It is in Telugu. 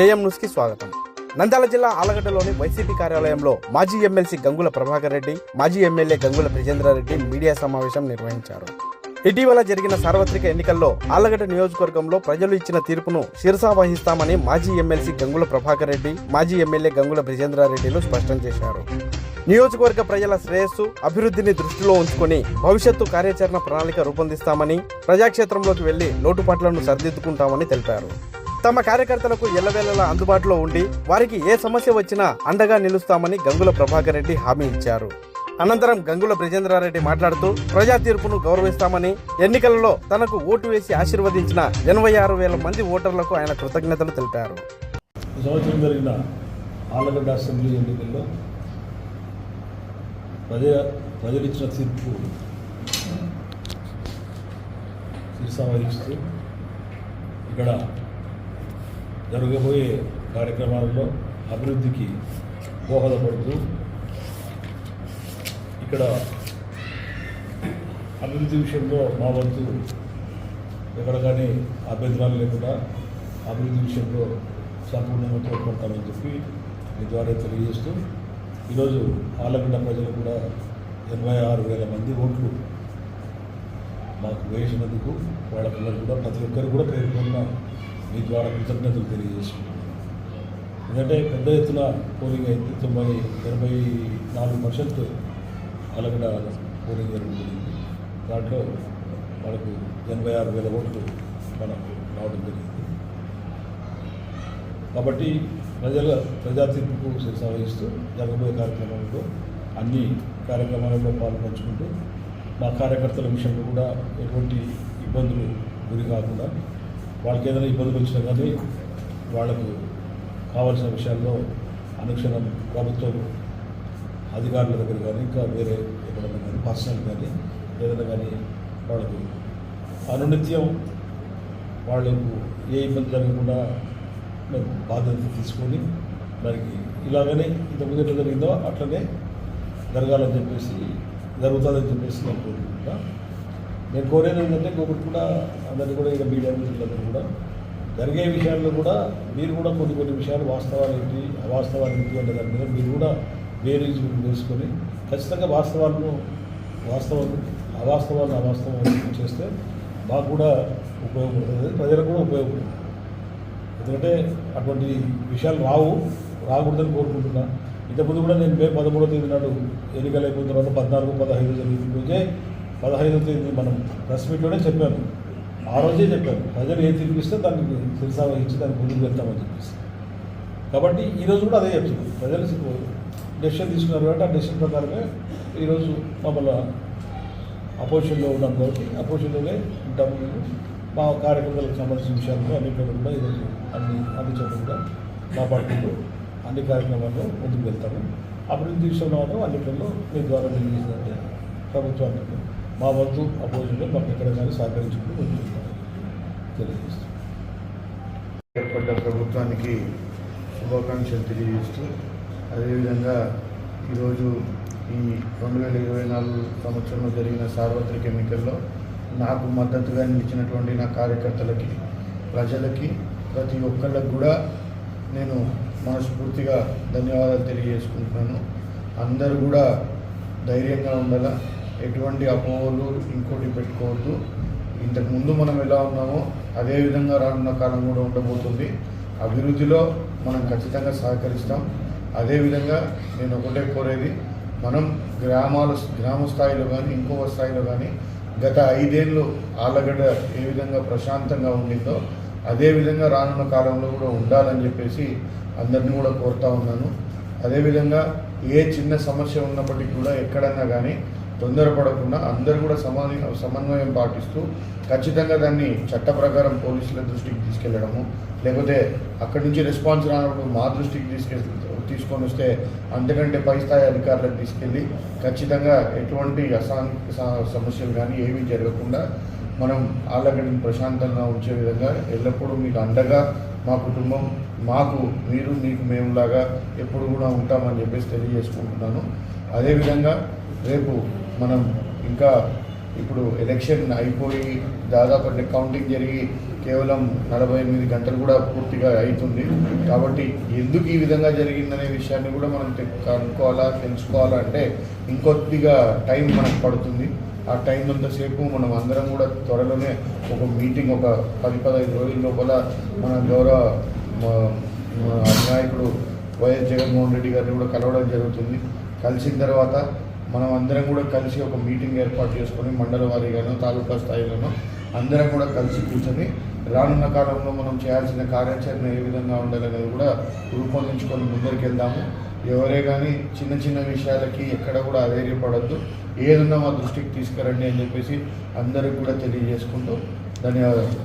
ఏఎం న్యూస్కి స్వాగతం. నంద్యాల జిల్లా ఆలగడ్డలోని వైసీపీ కార్యాలయంలో మాజీ ఎమ్మెల్సీ గంగుల ప్రభాకర్ రెడ్డి మాజీ ఎమ్మెల్యే గంగుల బ్రిజేంద్రారెడ్డి మీడియా సమావేశం నిర్వహించారు. ఇటీవల జరిగిన సార్వత్రిక ఎన్నికల్లో ఆలగడ్డ నియోజకవర్గంలో ప్రజలు ఇచ్చిన తీర్పును శిరసా వహిస్తామని మాజీ ఎమ్మెల్సీ గంగుల ప్రభాకర్ రెడ్డి మాజీ ఎమ్మెల్యే గంగుల బ్రిజేంద్రారెడ్డిలు స్పష్టం చేశారు. నియోజకవర్గ ప్రజల శ్రేయస్సు అభివృద్ధిని దృష్టిలో ఉంచుకొని భవిష్యత్తు కార్యాచరణ ప్రణాళిక రూపొందిస్తామని ప్రజాక్షేత్రంలోకి వెళ్ళి లోటుపాట్లను సరిదిద్దుకుంటామని తెలిపారు. తమ కార్యకర్తలకు ఎల్లవేళలా అందుబాటులో ఉండి వారికి ఏ సమస్య వచ్చినా అండగా నిలుస్తామని గంగుల ప్రభాకర్ రెడ్డి హామీ ఇచ్చారు. అనంతరం గంగుల బ్రజేంద్రారెడ్డి మాట్లాడుతూ ప్రజా తీర్పును గౌరవిస్తామని ఎన్నికలలో తనకు ఓటు వేసి ఆశీర్వదించిన ఎనభై ఆరు వేల మంది ఓటర్లకు ఆయన కృతజ్ఞతలు తెలిపారు. సంవత్సరం జరిగిన ఆలగడ్డ అసెంబ్లీ ఎన్నికల్లో ప్రజ తీర్పు శిరసావహిస్తూ ఇక్కడ జరగబోయే కార్యక్రమాలలో అభివృద్ధికి దోహదపడుతూ ఇక్కడ అభివృద్ధి విషయంలో మా వంతు ఎక్కడ కానీ అభ్యంతరాలు లేకుండా అభివృద్ధి విషయంలో సంపూర్ణంగా తోడ్పడతామని చెప్పి మీ ద్వారా తెలియజేస్తూ ఈరోజు ఆలగడ్డ ప్రజలు కూడా ఎనభై ఆరు వేల మంది ఓట్లు మాకు వేసినందుకు వాళ్ళకందరూ కూడా ప్రతి ఒక్కరు కూడా పేర్కొన్న మీ ద్వారా కృతజ్ఞతలు తెలియజేసుకుంటున్నాం ఎందుకంటే పెద్ద ఎత్తున పోలింగ్ అయింది తొంభై ఎనభై నాలుగు పర్సెంట్ అలగడ పోలింగ్ జరుగుతుంది దాంట్లో మనకు ఎనభై ఆరు వేల ఓట్లు మనకు రావడం జరిగింది. కాబట్టి ప్రజల ప్రజా తీర్పుకు శిరస వహిస్తూ జరగబోయే కార్యక్రమాల్లో అన్ని కార్యక్రమాలలో పాల్పంచుకుంటూ మా కార్యకర్తల విషయంలో కూడా ఎటువంటి ఇబ్బందులు గురి కాకుండా వాళ్ళకి ఏదైనా ఇబ్బందులు వచ్చినా కానీ వాళ్ళకు కావాల్సిన విషయాల్లో అనుక్షణం ప్రభుత్వం అధికారుల దగ్గర కానీ ఇంకా వేరే ఎక్కడైనా కానీ పర్సనల్ కానీ ఏదైనా కానీ వాళ్ళకు అనునిత్యం వాళ్ళకు ఏ ఇబ్బంది జరగకుండా మేము బాధ్యత తీసుకొని దానికి ఇలాగనే ఇంతకుముందు ఎట్లా జరిగిందో అట్లనే జరగాలని చెప్పేసి జరుగుతుందని చెప్పేసి నేను కోరుకుంటున్నాను నేను కోరేది ఏంటంటే ఇంకొకటి కూడా అందరినీ కూడా ఇక మీడియా మిత్రులందరూ కూడా జరిగే విషయాల్లో కూడా మీరు కూడా కొన్ని కొన్ని విషయాలు వాస్తవాలు ఏంటి అవాస్తవాలు ఏంటి అనే దాని మీద మీరు కూడా బేరీజ్ వేసుకొని ఖచ్చితంగా వాస్తవాలను వాస్తవాలు అవాస్తవాలను అవాస్తవాలను చేస్తే మాకు కూడా ఉపయోగపడుతుంది ప్రజలకు కూడా ఉపయోగపడుతుంది ఎందుకంటే అటువంటి విషయాలు రావు రాకూడదని కోరుకుంటున్నా. ఇంతకుముందు కూడా నేను మే పదమూడో తేదీ నాడు ఎన్నికలు అయిపోయిన తర్వాత పద్నాలుగు పదహైదు జరిగింది. రోజే పదహైదో తేదీ మనం ప్రెస్ మీట్లోనే చెప్పాను ఆ రోజే చెప్పాము. ప్రజలు ఏం తినిపిస్తే దానికి శిరసా వహించి దానికి ముందుకు వెళ్తామని చెప్పేసి. కాబట్టి ఈరోజు కూడా అదే చెప్తున్నాం. ప్రజలు డెసిషన్ తీసుకున్నారు కాబట్టి ఆ డెసిషన్ ప్రకారమే ఈరోజు మమ్మల్ని అపోజిషన్లో ఉన్నాం కాబట్టి అపోజిషన్లోనే ఉంటాము మా కార్యకర్తలకు సంబంధించిన విషయాలు అన్నింటిలో కూడా ఈరోజు అన్ని అన్ని చోట్ల కూడా కాపాడుకుంటూ అన్ని కార్యక్రమాల్లో ముందుకు వెళ్తాము. అభివృద్ధి విషయంలో మాత్రం అన్నింటిలో మీ ద్వారా తెలియజేసిందంటే ప్రభుత్వానికి. మా వంతు అపోజిట్లో మాకు ఎక్కడ కానీ సహకరించుకుంటూ తెలియజేస్తాం ఏర్పడ్డ ప్రభుత్వానికి శుభాకాంక్షలు తెలియజేస్తూ అదేవిధంగా ఈరోజు ఈ రెండు వేల ఇరవై నాలుగు సంవత్సరంలో జరిగిన సార్వత్రిక ఎన్నికల్లో నాకు మద్దతుగా నిలిచినటువంటి నా కార్యకర్తలకి ప్రజలకి ప్రతి ఒక్కళ్ళకి కూడా నేను మనస్ఫూర్తిగా ధన్యవాదాలు తెలియజేసుకుంటున్నాను. అందరూ కూడా ధైర్యంగా ఉండాలా? ఎటువంటి అపోహలు ఇంకోటి పెట్టుకోవద్దు. ఇంతకు ముందు మనం ఎలా ఉన్నామో అదే విధంగా రానున్న కాలం కూడా ఉండబోతుంది. అభివృద్ధిలో మనం ఖచ్చితంగా సహకరిస్తాం. అదేవిధంగా నేను ఒకటే కోరేది మనం గ్రామాల గ్రామ స్థాయిలో కానీ ఇంకొక స్థాయిలో కానీ గత ఐదేళ్ళు ఆలగడ్డ ఏ విధంగా ప్రశాంతంగా ఉండిందో అదేవిధంగా రానున్న కాలంలో కూడా ఉండాలని చెప్పేసి అందరినీ కూడా కోరుతా ఉన్నాను. అదేవిధంగా ఏ చిన్న సమస్య ఉన్నప్పటికీ కూడా ఎక్కడన్నా కానీ తొందరపడకుండా అందరూ కూడా సమన్వయం సమన్వయం పాటిస్తూ ఖచ్చితంగా దాన్ని చట్ట ప్రకారం పోలీసుల దృష్టికి తీసుకెళ్ళడము లేకపోతే అక్కడి నుంచి రెస్పాన్స్ రానప్పుడు మా దృష్టికి తీసుకెళ్ళి తీసుకొని వస్తే అంతకంటే పై స్థాయి అధికారులకు తీసుకెళ్ళి ఖచ్చితంగా ఎటువంటి అసాంఘిక సమస్యలు కానీ ఏమీ జరగకుండా మనం వాళ్ళకి ప్రశాంతంగా ఉంచే విధంగా ఎల్లప్పుడూ మీకు అండగా మా కుటుంబం మాకు మీరు మీకు మేములాగా ఎప్పుడు కూడా ఉంటామని చెప్పేసి తెలియజేసుకుంటున్నాను. అదేవిధంగా రేపు మనం ఇంకా ఇప్పుడు ఎలక్షన్ అయిపోయి దాదాపు అంటే కౌంటింగ్ జరిగి కేవలం నలభై ఎనిమిది గంటలు కూడా పూర్తిగా అవుతుంది కాబట్టి ఎందుకు ఈ విధంగా జరిగిందనే విషయాన్ని కూడా మనం కనుక్కోవాలా తెలుసుకోవాలా అంటే ఇంకొద్దిగా టైం మనకు పడుతుంది. ఆ టైం అంతసేపు మనం అందరం కూడా త్వరలోనే ఒక మీటింగ్ ఒక పది పదహైదు రోజుల లోపల మన గౌరవ నాయకుడు వైఎస్ జగన్మోహన్ రెడ్డి గారిని కూడా కలవడం జరుగుతుంది. కలిసిన తర్వాత మనం అందరం కూడా కలిసి ఒక మీటింగ్ ఏర్పాటు చేసుకొని మండల వారీగానో తాలూకా స్థాయిలోనో అందరం కూడా కలిసి కూర్చొని రానున్న కాలంలో మనం చేయాల్సిన కార్యాచరణ ఏ విధంగా ఉండాలనేది కూడా రూపొందించుకొని ముందరికి వెళ్దాము ఎవరే కానీ చిన్న చిన్న విషయాలకి ఎక్కడ కూడా అధైర్యపడద్దు. ఏదున్నా మా దృష్టికి తీసుకురండి అని చెప్పేసి అందరికి కూడా తెలియజేసుకుంటూ ధన్యవాదాలు.